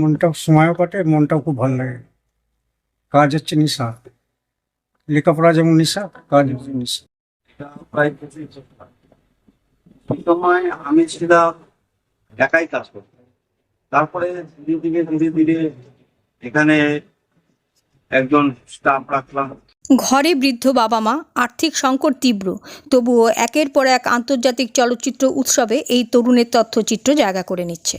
মনটাও সময়ও কাটে মনটাও খুব ভালো লাগে। কাজ হচ্ছে নিশা। লেখাপড়া যেমন নিশা কাজ হচ্ছে নিশা। সময় আমি ছিলাম একাই কাজ করতাম। তারপরে ধীরে ধীরে ধীরে ধীরে এখানে একজন স্টাফ রাখলাম। ঘরে বৃদ্ধ বাবা মা আর্থিক সংকট তীব্র। তবুও একের পর এক আন্তর্জাতিক চলচ্চিত্র উৎসবে এই তরুণের তথ্যচিত্র জায়গা করে নিচ্ছে।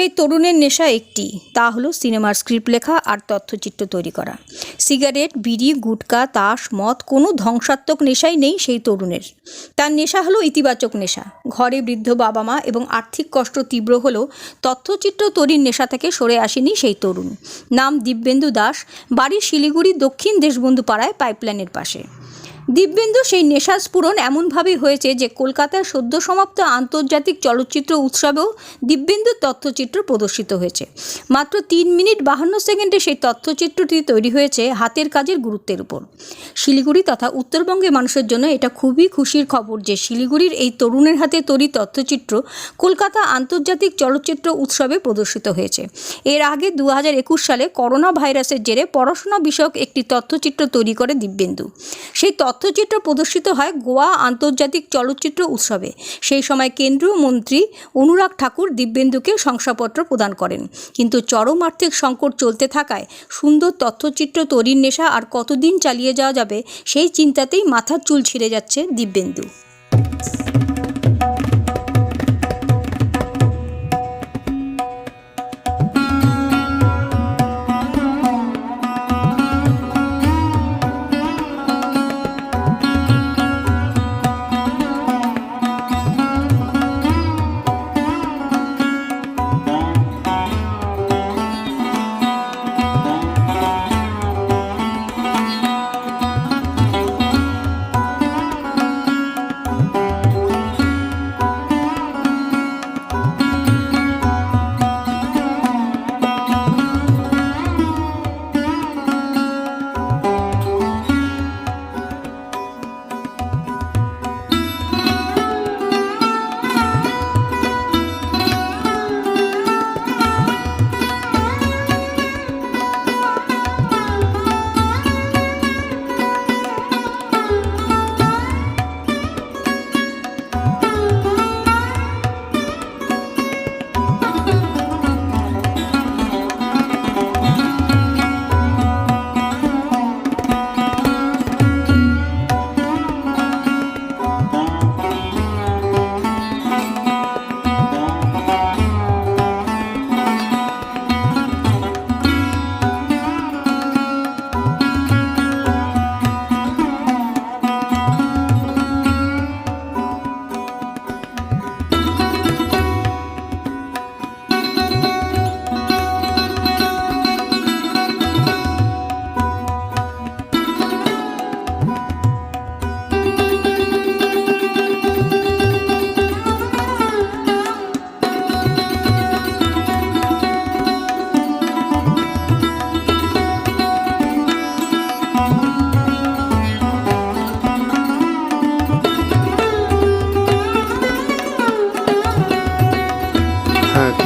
সেই তরুণের নেশা একটি। তা হলো সিনেমার স্ক্রিপ্ট লেখা আর তথ্যচিত্র তৈরি করা। সিগারেট, বিড়ি, গুটকা, তাস, মদ, কোনো ধ্বংসাত্মক নেশাই নেই সেই তরুণের। তার নেশা হলো ইতিবাচক নেশা। ঘরে বৃদ্ধ বাবা মা এবং আর্থিক কষ্ট তীব্র হলেও তথ্যচিত্র তৈরির নেশা থেকে সরে আসেনি সেই তরুণ। নাম দিব্যেন্দু দাস। বাড়ি শিলিগুড়ি দক্ষিণ দেশবন্ধু পাড়ায় পাইপলাইনের পাশে। দিব্যেন্দু সেই নেশা স্ফুরণ এমনভাবেই হয়েছে যে কলকাতার সদ্য সমাপ্ত আন্তর্জাতিক চলচ্চিত্র উৎসবেও দিব্যেন্দুর তথ্যচিত্র প্রদর্শিত হয়েছে। মাত্র তিন মিনিট বাহান্ন সেকেন্ডে সেই তথ্যচিত্রটি তৈরি হয়েছে হাতের কাজের গুরুত্বের উপর। শিলিগুড়ি তথা উত্তরবঙ্গের মানুষের জন্য এটা খুবই খুশির খবর যে শিলিগুড়ির এই তরুণের হাতে তৈরি তথ্যচিত্র কলকাতা আন্তর্জাতিক চলচ্চিত্র উৎসবে প্রদর্শিত হয়েছে। এর আগে দু হাজার একুশ সালে করোনা ভাইরাসের জেরে পড়াশোনা বিষয়ক একটি তথ্যচিত্র তৈরি করে দিব্যেন্দু। সেই তথ্যচিত্র প্রদর্শিত হয় গোয়া আন্তর্জাতিক চলচ্চিত্র উৎসবে। সেই সময় কেন্দ্রীয় মন্ত্রী অনুরাগ ঠাকুর দিব্যেন্দুকে শংসাপত্র প্রদান করেন। কিন্তু চরম আর্থিক সংকট চলতে থাকায় সুন্দর তথ্যচিত্র তৈরির নেশা আর কতদিন চালিয়ে যাওয়া যাবে সেই চিন্তাতেই মাথার চুল ছিঁড়ে যাচ্ছে দিব্যেন্দু।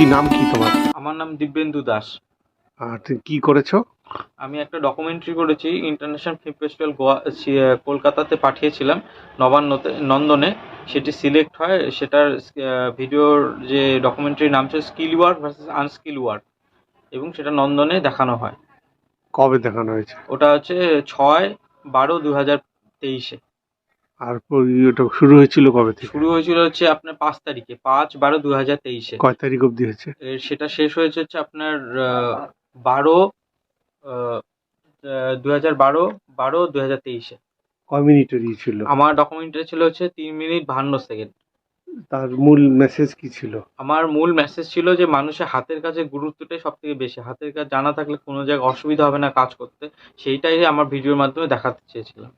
কি নাম কি তোমার? আমার নাম দিব্যেন্দু দাস। আর তুমি কি করেছ? আমি একটা ডকুমেন্টারি করেছি ইন্টারন্যাশনাল ফিল্ম ফেস্টিভ্যাল গোয়া কলকাতাতে পাঠিয়েছিলাম নবান্নতে নন্দনে। সেটি সিলেক্ট হয় সেটার ভিডিওর যে ডকুমেন্টারির নাম ছিল skill work versus unskill work এবং সেটা নন্দনে দেখানো হয়। কবে দেখানো হয়েছে? ওটা হচ্ছে ছয় বারো দু হাজার তেইশে। আর ওটা শুরু হয়েছিল কবে থেকে? শুরু হয়েছিল হচ্ছে আপনার পাঁচ তারিখে পাঁচ বারো দু হাজার তেইশে। কয় তারিখ অবধি হয়েছে? সেটা শেষ হয়েছে হচ্ছে আপনার বারো দু হাজার বারো বারো দু হাজার তেইশে। কয় মিনিটের ই ছিল? আমার ডকুমেন্টারি ছিল হচ্ছে তিন মিনিট বাহান্ন সেকেন্ড। তার মূল মেসেজ কি ছিল? আমার মূল মেসেজ ছিল যে মানুষের হাতের কাছে গুরুত্বটাই সব থেকে বেশি। হাতের কাজ জানা থাকলে কোনো জায়গায় অসুবিধা হবে না কাজ করতে। সেইটাই আমার ভিডিওর মাধ্যমে দেখাতে চেয়েছিলাম।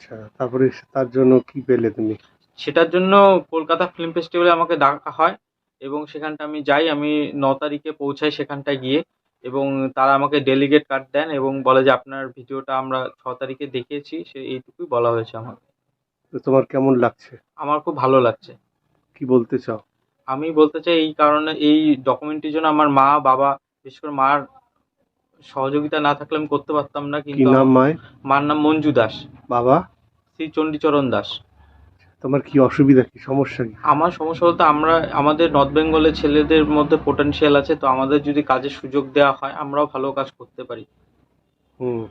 আচ্ছা তারপরে তার জন্য কি পেলে তুমি? সেটার জন্য কলকাতা ফিল্ম ফেস্টিভ্যালে আমাকে ডাকা হয় এবং সেখানটা আমি যাই আমি ন তারিখে পৌঁছাই সেখানটায় গিয়ে এবং তারা আমাকে ডেলিগেট কার্ড দেন এবং বলে যে আপনার ভিডিওটা আমরা ছ তারিখে দেখিয়েছি সে এইটুকুই বলা হয়েছে আমাকে। তো তোমার কেমন লাগছে? আমার খুব ভালো লাগছে। কি বলতে চাও? আমি বলতে চাই এই কারণে এই ডকুমেন্টটির জন্য আমার মা বাবা বিশেষ করে মার সহযোগিতা না থাকলে আমি করতে পারতাম না কি কিন্তু নাম মায়ের? মার নাম মঞ্জু দাস। বাবা? শ্রী চণ্ডীচরণ দাস। তোমার কি অসুবিধা কি সমস্যা কি? আমার সমস্যা বলতে আমরা আমাদের নর্থ বেঙ্গলের ছেলেদের মধ্যে পোটেনশিয়াল আছে তো আমাদের যদি কাজের সুযোগ দেওয়া হয় আমরাও ভালো কাজ করতে পারি। হুম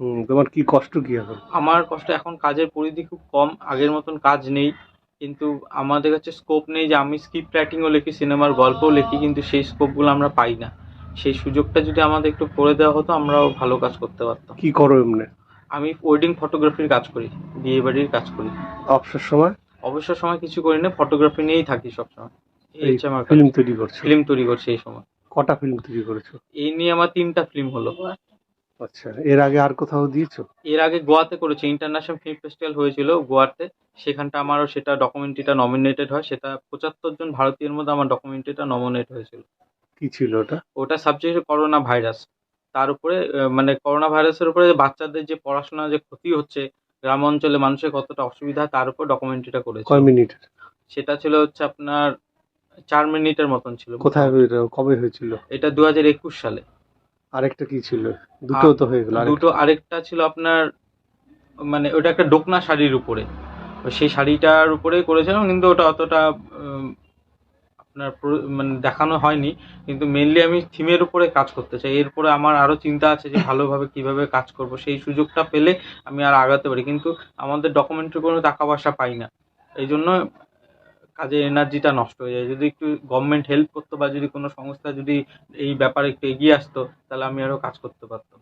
হুম তোমার কি কষ্ট কি এখন? আমার কষ্ট এখন কাজের পরিধি খুব কম আগের মতন কাজ নেই কিন্তু আমাদের কাছে স্কোপ নেই যে আমি স্ক্রিপ্ট রাইটিংও লিখি সিনেমার গল্পও লিখি কিন্তু সেই স্কোপগুলো আমরা পাই না। সেই সুযোগটা যদি আমাদের একটু করে দেওয়া হতো আমরাও ভালো কাজ করতে পারতাম। কি করো এমনি? আমি ওয়েডিং ফটোগ্রাফির কাজ করি বিয়ে বাড়ির কাজ করি। অবসর সময়? অবসর সময় কিছু করি না ফটোগ্রাফি নিয়েই থাকি সবসময়। এই হচ্ছে আমার ফিল্ম তৈরি করছ? ফিল্ম তৈরি করছি এই সময়। কটা ফিল্ম তৈরি করেছ? এই নিয়ে আমার তিনটা ফিল্ম হলো। আচ্ছা এর আগে আর কোথাও দিয়েছ? এর আগে গোয়াতে করেছি ইন্টারন্যাশনাল ফিল্ম ফেস্টিভ্যাল হয়েছিল গোয়াতে। সেখানটা আমারও সেটা ডকুমেন্টারিটা নমিনেটেড হয় সেটা পঁচাত্তর জন ভারতীয়ের মধ্যে আমার ডকুমেন্টারিটা নমিনেট হয়েছিল। কি ছিল ওটা? ওটা সাবজেক্ট করোনা ভাইরাস তার উপরে মানে করোনা ভাইরাসের উপরে বাচ্চাদের যে পড়াশোনা যে ক্ষতি হচ্ছে গ্রাম অঞ্চলে মানুষের কতটা অসুবিধা তার উপর ডকুমেন্টারিটা করেছে। কয় মিনিট সেটা ছিল হচ্ছে আপনার চার মিনিটের মতন ছিল। কোথায় কবে হয়েছিল? এটা দু হাজার একুশ সালে। আরেকটা কি ছিল? দুটো তো হয়ে গেল দুটো আরেকটা। ছিল আপনার মানে ওটা একটা ডোকনা শাড়ির উপরে। সেই শাড়িটার উপরেই করেছিলাম কিন্তু ওটা অতটা আপনার মানে দেখানো হয়নি কিন্তু মেনলি আমি থিমের উপরে কাজ করতে চাই। এরপরে আমার আরও চিন্তা আছে যে ভালোভাবে কীভাবে কাজ করব সেই সুযোগটা পেলে আমি আর আগাতে পারি। কিন্তু আমাদের ডকুমেন্টারি কোনো টাকা পয়সা পাই না। এই জন্য কাজের এনার্জিটা নষ্ট হয়ে যায়। যদি একটু গভর্নমেন্ট হেল্প করতো বা যদি কোনো সংস্থা যদি এই ব্যাপারে একটু এগিয়ে আসতো তাহলে আমি আরও কাজ করতে পারতাম।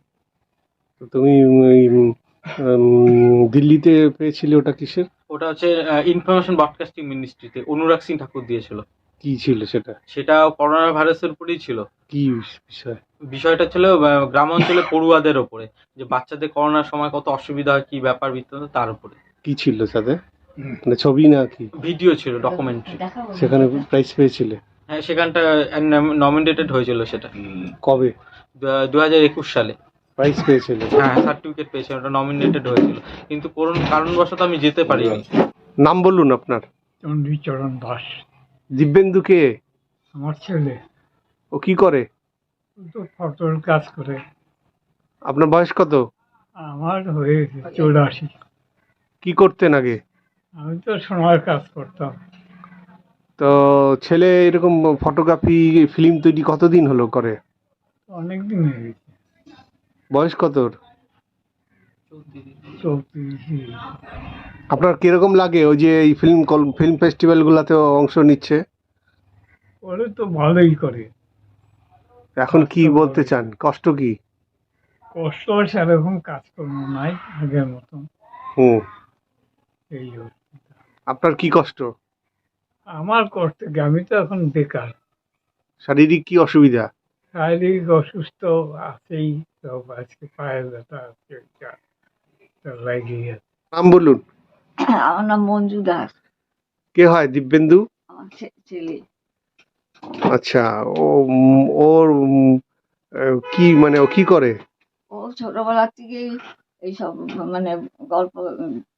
তো তুমি দিল্লিতে পেয়েছিলে ওটা কিসের? ওটা হচ্ছে ইনফরমেশন ব্রডকাস্টিং মিনিস্ট্রিতে অনুরাগ সিং ঠাকুর দিয়েছিল। কি ছিল সেটা? সেটা করোনা ভাইরাসের উপরেই ছিল। কি বিষয়? বিষয়টা ছিল গ্রাম অঞ্চলে পড়ুয়াদের ওপরে যে বাচ্চাদের করোনার সময় কত অসুবিধা হয় কি ব্যাপার বৃত্তান্ত তার উপরে। কি ছিল তাতে? মানে ছবি না কি? ভিডিও ছিল ডকুমেন্টারি সেখানে প্রাইজ পেয়েছিলে? হ্যাঁ সেখানটা নমিনেটেড হয়েছিল সেটা। কবে? দু হাজার একুশ সালে। প্রাইজ পেয়েছিলে? হ্যাঁ সার্টিফিকেট পেয়েছে ওটা নমিনেটেড হয়েছিল। কিন্তু কোন কারণবশত আমি যেতে পারিনি। নাম বলুন আপনার। চণ্ডীচরণ দাস। দিব্যেন্দু কে আমার ছেলে। ও কি করে? ফটোর কাজ করে। আপনার বয়স কত? আমার হয়েছে চৌরাশি। কি করতেন আগে? আমি তো সোনার কাজ করতাম। তো ছেলে এরকম ফটোগ্রাফি ফিল্ম তৈরি কতদিন হলো করে? অনেক দিন হয়ে গেছে। বয়স কত ওর? আপনার কীরকম লাগে ওই যে এই ফিল্ম ফিল্ম ফেস্টিভ্যাল গুলাতে অংশ নিচ্ছে? ওরে তো ভালোই করে। এখন কি বলতে চান? কষ্ট কি? কষ্ট সেরকম কাজকর্ম নাই আগের মতন। হুম। এই আপনার কি কষ্ট? আমার কষ্ট আমি তো এখন বেকার। শারীরিক কি অসুবিধা? শারীরিক অসুস্থ আছেই সব আজকে পায়ের ব্যথা আছে ওইটা তো লাগিয়ে আছে। নাম বলুন। আমার নাম মঞ্জু দাস। কে হয়? দিব্যেন্দু? আমার ছেলে। আচ্ছা ও ওর কি মানে ও কি করে? ও ছোটবেলা থেকেই এইসব মানে গল্প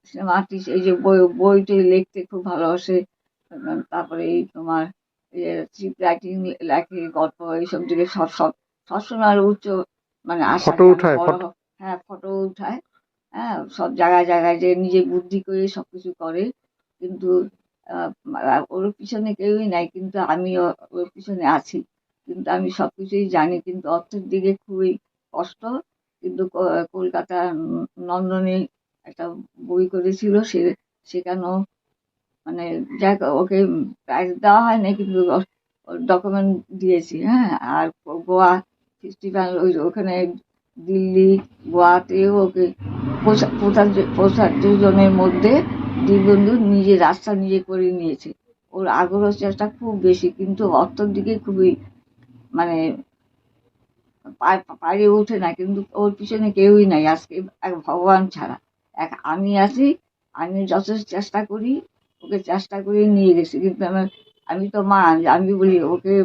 সিনেমা আর্টিস্ট এই যে বই বইটি লিখতে খুব ভালোবাসে। তারপরে এই তোমার স্ক্রিপ্ট রাইটিং লেখে গল্প এইসব দিকে সব সব সবসময় আর উচ্চ মানে করে উঠায়। হ্যাঁ ফটো উঠায়। হ্যাঁ সব জায়গায় জায়গায় যে নিজে বুদ্ধি করে সব কিছু করে, কিন্তু ওর পিছনে কেউই নাই, কিন্তু আমি ওর পিছনে আছি। কিন্তু আমি সব কিছুই জানি, কিন্তু অর্থের দিকে খুবই কষ্ট। কিন্তু কলকাতা নন্দনে একটা বই করেছিল, সে, সেখানেও মানে যাক, ওকে প্রাইজ দেওয়া হয় না কিন্তু ডকুমেন্ট দিয়েছি হ্যাঁ। আর গোয়া ফেস্টিভ্যাল ওই ওখানে দিল্লি, গোয়াতেও ওকে পঁচা- পঁচাত্তর পঁচাত্তর জনের মধ্যে দিবন্ধু নিজে রাস্তা নিজে করে নিয়েছে। ওর আগ্রহ চেষ্টা খুব বেশি, কিন্তু অর্থের দিকে খুবই মানে পা- পায়ে ওঠে না, কিন্তু ওর পিছনে কেউই নাই আজকে, এক ভগবান ছাড়া। এক আমি আছি, আমি যথেষ্ট চেষ্টা করি, ওকে চেষ্টা করে নিয়ে গেছি, কিন্তু আমার আমি তো মা, আমি বলি ওকে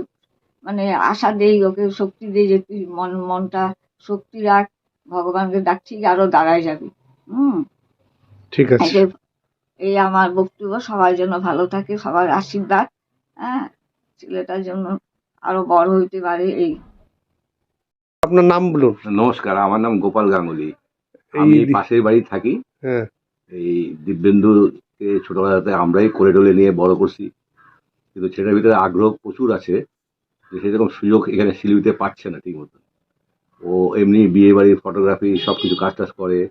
মানে আশা দেই, ওকে শক্তি দেই যে তুই মন মনটা শক্তি রাখ ভগবানকে ডাকছি আরও দাঁড়ায় যাবে। হুম। ঠিক আছে। এই আমার বক্তব্য সবার জন্য ভালো থাকে সবার আশীর্বাদ হ্যাঁ? ছেলেটার জন্য আরও বড় হইতে পারে এই। আপনার নাম বলুন। নমস্কার আমার নাম গোপাল গাঙ্গুলি। আমি এই পাশের বাড়ি থাকি। হ্যাঁ। এই দিব্যেন্দুকে ছোটবেলাতে আমরাই কোলে টোলে নিয়ে বড় করছি। কিন্তু ছেলেটার ভিতরে আগ্রহ প্রচুর আছে। সেরকম সুযোগ এখানে শিলিগুড়িতে পাচ্ছে না ঠিক মতো ও এমনি বিয়ে বাড়ির ফটোগ্রাফি সব কিছু কাজ টাজ করে।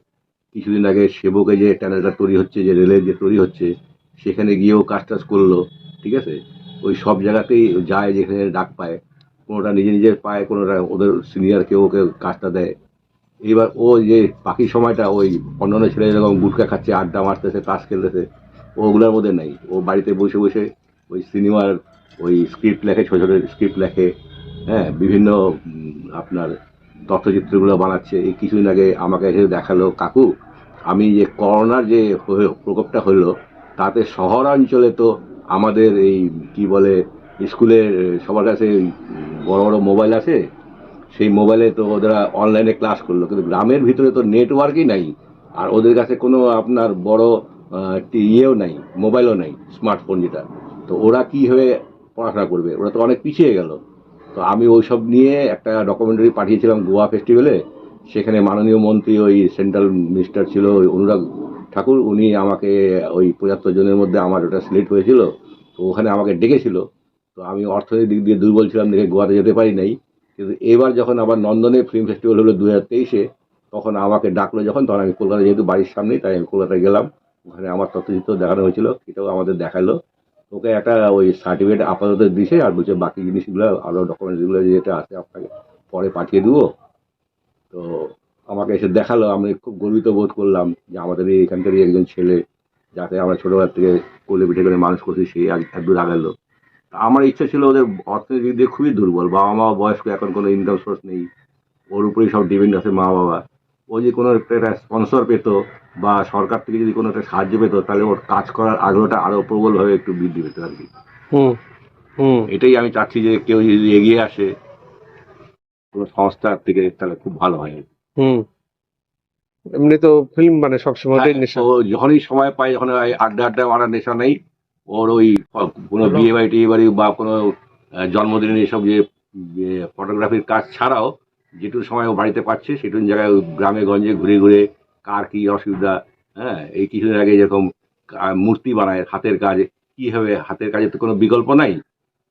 কিছুদিন আগে সেবকে যে চ্যানেলটা তৈরি হচ্ছে, যে রেলের যে তৈরি হচ্ছে, সেখানে গিয়েও কাজ টাজ করল, ঠিক আছে? ওই সব জায়গাতেই যায় যেখানে ডাক পায়। কোনোটা নিজে নিজে পায়, কোনোটা ওদের সিনিয়র কেউ কেউ কাজটা দেয়। এবার ও যে বাকি সময়টা, ওই অন্যান্য ছেলে যেরকম গুটকা খাচ্ছে, আড্ডা মারতেছে, তাস খেলতেছে, ওগুলোর মধ্যে নাই। ও বাড়িতে বসে বসে ওই সিনেমার ওই স্ক্রিপ্ট লেখে, ছোটো ছোটো স্ক্রিপ্ট লেখে হ্যাঁ বিভিন্ন আপনার তথ্যচিত্রগুলো বানাচ্ছে, এই কিছুদিন আগে আমাকে এসে দেখাল, কাকু, আমি যে করোনার যে হয়ে- প্রকোপটা হলো, তাতে শহরাঞ্চলে তো আমাদের এই কি বলে, স্কুলের সবার কাছে বড় বড় মোবাইল আছে, সেই মোবাইলে তো ওরা অনলাইনে ক্লাস করল, কিন্তু গ্রামের ভিতরে তো নেটওয়ার্কই নাই, আর ওদের কাছে কোনো আপনার বড় ইয়েও নাই, মোবাইলও নাই, স্মার্টফোন যেটা। তো ওরা কীভাবে পড়াশোনা করবে? ওরা তো অনেক পিছিয়ে গেল। তো আমি ওইসব নিয়ে একটা ডকুমেন্টারি পাঠিয়েছিলাম গোয়া ফেস্টিভ্যালে সেখানে মাননীয় মন্ত্রী ওই সেন্ট্রাল মিনিস্টার ছিল, ওই অনুরাগ ঠাকুর। উনি আমাকে ওই পঁচাত্তর জনের মধ্যে আমার ওটা সিলেক্ট হয়েছিল। তো ওখানে আমাকে ডেকেছিল। তো আমি অর্থনৈতিক দিক দিয়ে দুর্বল ছিলাম, দেখে গোয়াতে যেতে পারি নাই। কিন্তু এবার যখন আবার নন্দনে ফিল্ম ফেস্টিভ্যাল হলো দু হাজার তেইশে, তখন আমাকে ডাকলো যখন, তখন আমি কলকাতা, যেহেতু বাড়ির সামনেই, তাই আমি কলকাতায় গেলাম। ওখানে আমার তথ্যচিত্র দেখানো হয়েছিল, সেটাও আমাদের দেখাল। ওকে একটা ওই সার্টিফিকেট আপাতত দিছে আর বলছে বাকি জিনিসগুলো আরও ডকুমেন্টসগুলো যেটা আছে আপনাকে পরে পাঠিয়ে দেবো। তো আমাকে এসে দেখাল, আমি খুব গর্বিত বোধ করলাম যে আমাদের এখানকারই একজন ছেলে যাতে আমরা ছোটোবেলা থেকে কোলে পিঠে করে মানুষ করছি সেই একদূর আগালো তা আমার ইচ্ছা ছিল ওদের অর্থনৈতিক দিয়ে খুবই দুর্বল বাবা মা বয়স্ক, এখন কোনো ইনকাম সোর্স নেই, ওর উপরেই সব ডিপেন্ড আছে মা বাবা ও যদি কোনো একটা স্পন্সর পেত বা সরকার থেকে যদি কোনো একটা সাহায্য পেত তাহলে ওর কাজ করার আগ্রহটা আরও প্রবলভাবে একটু বৃদ্ধি পেত আর কি। হুম হুম। এটাই আমি চাচ্ছি যে কেউ যদি এগিয়ে আসে কোনো সংস্থার থেকে তাহলে খুব ভালো হয়। আর এমনি তো ফিল্ম মানে সবসময় হ্যাঁ, যখনই সময় পায় যখন আড্ডা আড্ডা মারার নেশা নেই ওর ওই কোনো বিয়ে বাড়ি টিয়ে বাড়ি বা কোনো জন্মদিনের এইসব যে ফটোগ্রাফির কাজ ছাড়াও যেটুকু সময় ও বাড়িতে পাচ্ছে সেটুকু জায়গায় গ্রামে, গঞ্জে ঘুরে ঘুরে কার কি অসুবিধা হ্যাঁ এই কিছুদিন আগে যেরকম মূর্তি বানায়, হাতের কাজ, কীভাবে হাতের কাজের তো কোনো বিকল্প নাই।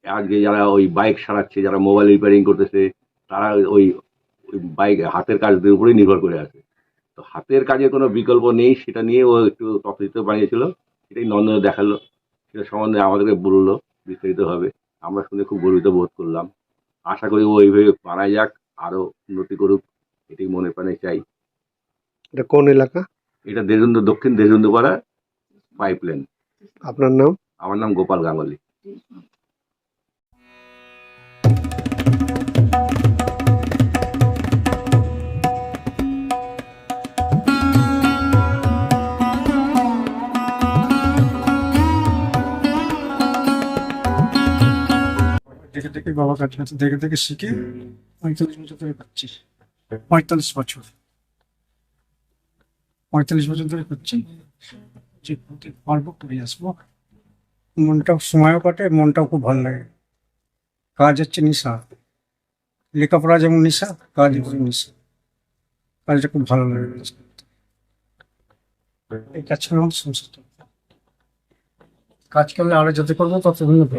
আজকে যারা ওই বাইক সারাচ্ছে, যারা মোবাইল রিপেয়ারিং করতেছে, তারা ওই বাইক, হাতের কাজদের উপরেই নির্ভর করে আছে। তো হাতের কাজের কোনো বিকল্প নেই, সেটা নিয়ে ও একটু তথ্যচিত্র বানিয়েছিল, সেটাই নন্দনে দেখাল, সেটা সম্বন্ধে আমাদেরকে বলল বিস্তারিতভাবে। আমরা শুনে খুব গর্বিত বোধ করলাম। আশা করি ও এইভাবে বানায় যাক। আরও উন্নতি করুক এটি মনে প্রাণে চাই। এটা কোন এলাকা? এটা দেজন্দ্র দক্ষিণ দেজন্দ্রপাড়া পাইপলাইন। আপনার নাম? আমার নাম গোপাল গাঙ্গুলি। দেখে দেখে বাবা কাছে কাছে দেখে দেখে শিখে। পঁয়তাল্লিশ বছর পঁয়তাল্লিশ বছর। ধরে করছি। যে প্রতি পারব করে আসব। মনটাও সময়ও কাটে, মনটাও খুব ভালো লাগে। কাজ হচ্ছে নিশা। লেখাপড়া যেমন নিশা, কাজ যেমন নিশা। কাজটা খুব ভালো লাগে। এই কাজ ছাড়া আমার সংসার কাজ করলে আরও যত করব তত উন্নত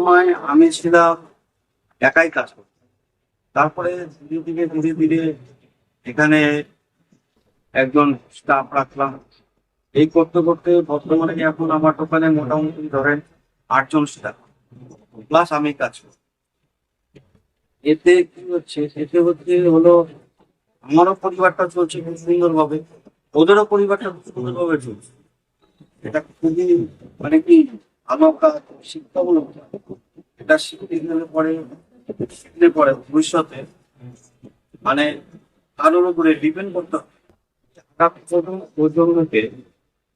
সময় আমি ছিলাম একাই কাজ করতাম। তারপরে ধীরে ধীরে ধীরে ধীরে এখানে একজন স্টাফ রাখলাম। এই করতে করতে বর্তমানে এখন আমার দোকানে মোটামুটি ধরেন আটজন স্টাফ প্লাস আমি কাজ করি। এতে কি হচ্ছে, এতে হচ্ছে হলো আমারও পরিবারটা চলছে খুব সুন্দরভাবে, ওদেরও পরিবারটা খুব সুন্দরভাবে চলছে। এটা খুবই মানে কি কাজ শিক্ষামূলক। এটা শিখতে গেলে পরে, শিখলে পরে ভবিষ্যতে মানে কারোর উপরে ডিপেন্ড করতে প্রজন্মকে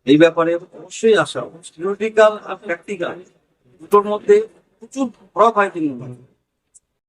এই ব্যাপারে অবশ্যই আসা থিওরিটিক্যাল আর প্র্যাকটিক্যাল দুটোর মধ্যে প্রচুর ফরক হয় কিন্তু।